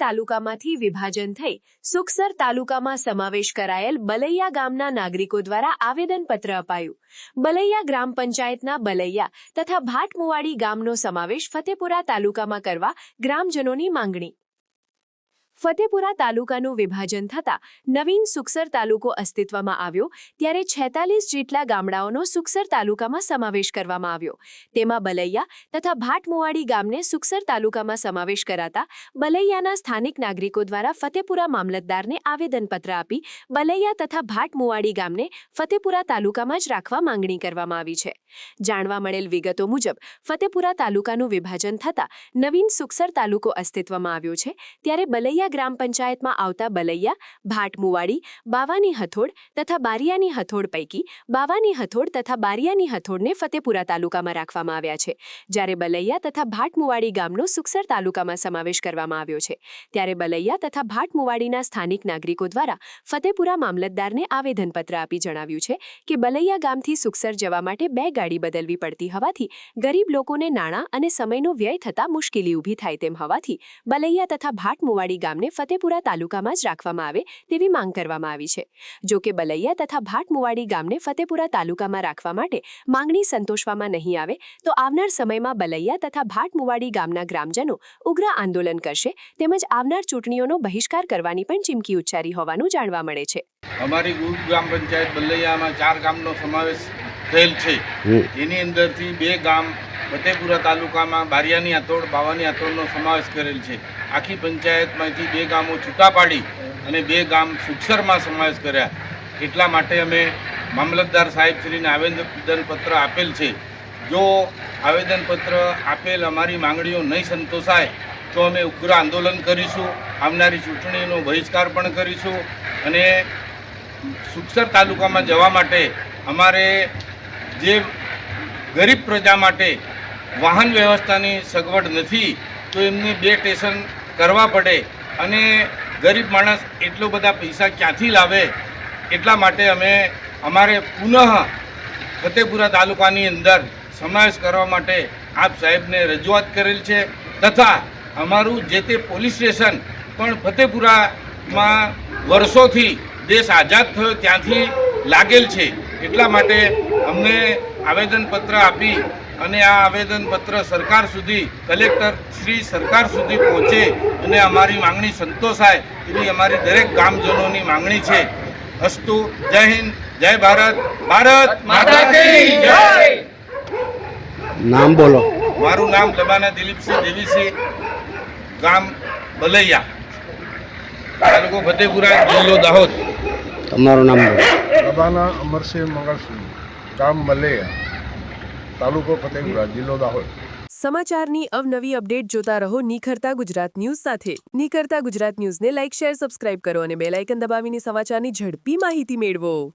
તાલુકામાંથી વિભાજન થઈ સુખસર તાલુકામાં સમાવેશ કરાયેલ બલૈયા ગામના નાગરિકો દ્વારા આવેદનપત્ર અપાયું. બલૈયા ગ્રામ પંચાયતના બલૈયા તથા ભાટમુવાડી ગામનો સમાવેશ ફતેપુરા તાલુકામાં કરવા ગ્રામજનોની માંગણી. ફતેપુરા તાલુકાનું વિભાજન થતાં નવીન સુખસર તાલુકો અસ્તિત્વમાં આવ્યો, ત્યારે છેતાલીસ જેટલા ગામડાઓનો સુખસર તાલુકામાં સમાવેશ કરવામાં આવ્યો. તેમાં બલૈયા તથા ભાટમુવાડી ગામને સુખસર તાલુકામાં સમાવેશ કરાતા બલૈયાના સ્થાનિક નાગરિકો દ્વારા ફતેપુરા મામલતદારને આવેદનપત્ર આપી બલૈયા તથા ભાટમુવાડી ગામને ફતેપુરા તાલુકામાં જ રાખવા માંગણી કરવામાં આવી છે. જાણવા મળેલ વિગતો મુજબ, ફતેપુરા તાલુકાનું વિભાજન થતાં નવીન સુખસર તાલુકો અસ્તિત્વમાં આવ્યો છે, ત્યારે બલૈયા ગ્રામ પંચાયતમાં આવતા બલૈયા, ભાટમુવાડી, બાવાની હથોડ તથા બારિયાની હથોડ પૈકી બાવાની હથોડ તથા બારિયાની હથોડને ફતેપુરા તાલુકામાં રાખવામાં આવ્યા છે. જ્યારે બલૈયા તથા ભાટમુવાડી ગામનો સુખસર તાલુકામાં સમાવેશ કરવામાં આવ્યો છે. ત્યારે બલૈયા તથા ભાટમુવાડીના સ્થાનિક નાગરિકો દ્વારા ફતેપુરા મામલતદારને આવેદનપત્ર આપી જણાવ્યું છે કે બલૈયા ગામથી સુખસર જવા માટે બે ગાડી બદલવી પડતી હોવાથી ગરીબ લોકોને નાણાં અને સમયનો વ્યય થતાં મુશ્કેલી ઊભી થાય તેમ હોવાથી બલૈયા તથા ભાટમુવાડી ગામને ફતેપુરા તાલુકામાં જ રાખવામાં આવે તેવી માંગ કરવામાં આવી છે. જો કે બલૈયા તથા ભાટમુવાડી ગામને ફતેપુરા તાલુકામાં રાખવા માટે માંગણી સંતોષવામાં નહીં આવે તો આવનાર સમયમાં બલૈયા તથા ભાટમુવાડી ગામના ગ્રામજનો ઉગ્ર આંદોલન કરશે તેમજ આવનાર ચૂંટણીઓનો બહિષ્કાર કરવાની પણ ચીમકી ઉચ્ચારી હોવાનું જાણવા મળે છે. અમારી ગ્રામ પંચાયત બલૈયામાં ચાર ગામનો સમાવેશ થયેલ છે. એની અંદરથી બે ગામ ફતેપુરા તાલુકામાં બારિયાની આતોડ બાવાની આતોડનો સમાવેશ કરેલ છે. આખી પંચાયતમાંથી બે ગામો છૂટા પાડી અને બે ગામ સુખસરમાં સમાવેશ કર્યા. એટલા માટે અમે મામલતદાર સાહેબશ્રીને આવેદનપત્ર આપેલ છે. જો આવેદનપત્ર આપેલ અમારી માંગણીઓ નહીં સંતોષાય, તો અમે ઉગ્ર આંદોલન કરીશું, આવનારી ચૂંટણીનો બહિષ્કાર પણ કરીશું અને સુખસર તાલુકામાં જવા માટે અમારે જે ગરીબ પ્રજા માટે વાહન વ્યવસ્થાની સગવડ નથી, તો એમને બે સ્ટેશન કરવા પડે અને ગરીબ માણસ એટલો બધા પૈસા ક્યાંથી લાવે? એટલા માટે અમે અમારે પુનઃ ફતેપુરા તાલુકાની અંદર સમાવેશ કરવા માટે આપ સાહેબને રજૂઆત કરેલ છે તથા અમારું જે તે પોલીસ સ્ટેશન પણ ફતેપુરામાં વર્ષોથી દેશ આઝાદ થયો ત્યાંથી લાગેલ છે. એટલા માટે અમને આવેદનપત્ર આપી અને આ આવેદનપત્ર સરકાર સુધી કલેક્ટર શ્રી સરકાર સુધી પહોંચે અને અમારી માંગણી સંતોષાય એવી અમારી દરેક ગામજનોની માંગણી છે. અસ્તુ જય હિન્દ જય ભારત ભારત માતા કી જય! નામ બોલો. મારું નામ લબાના દિલીપસિંહ દેવીસિંહ ગામ બલૈયા તાલુકો ફતેપુરા જિલ્લો દાહોદ. તમારું નામ લબાના અમરસિંહ મંગળસિંહ ગામ મલેયા તાલુકો ફતેપુરા જિલ્લો દાહોદ. સમાચારની અવનવી અપડેટ જોતા રહો નિખરતા ગુજરાત ન્યૂઝ સાથે. નિખરતા ગુજરાત ન્યૂઝને લાઇક, શેર, સબસ્ક્રાઇબ કરો અને બેલ આઇકન દબાવીને સમાચારની ઝડપી માહિતી મેળવો.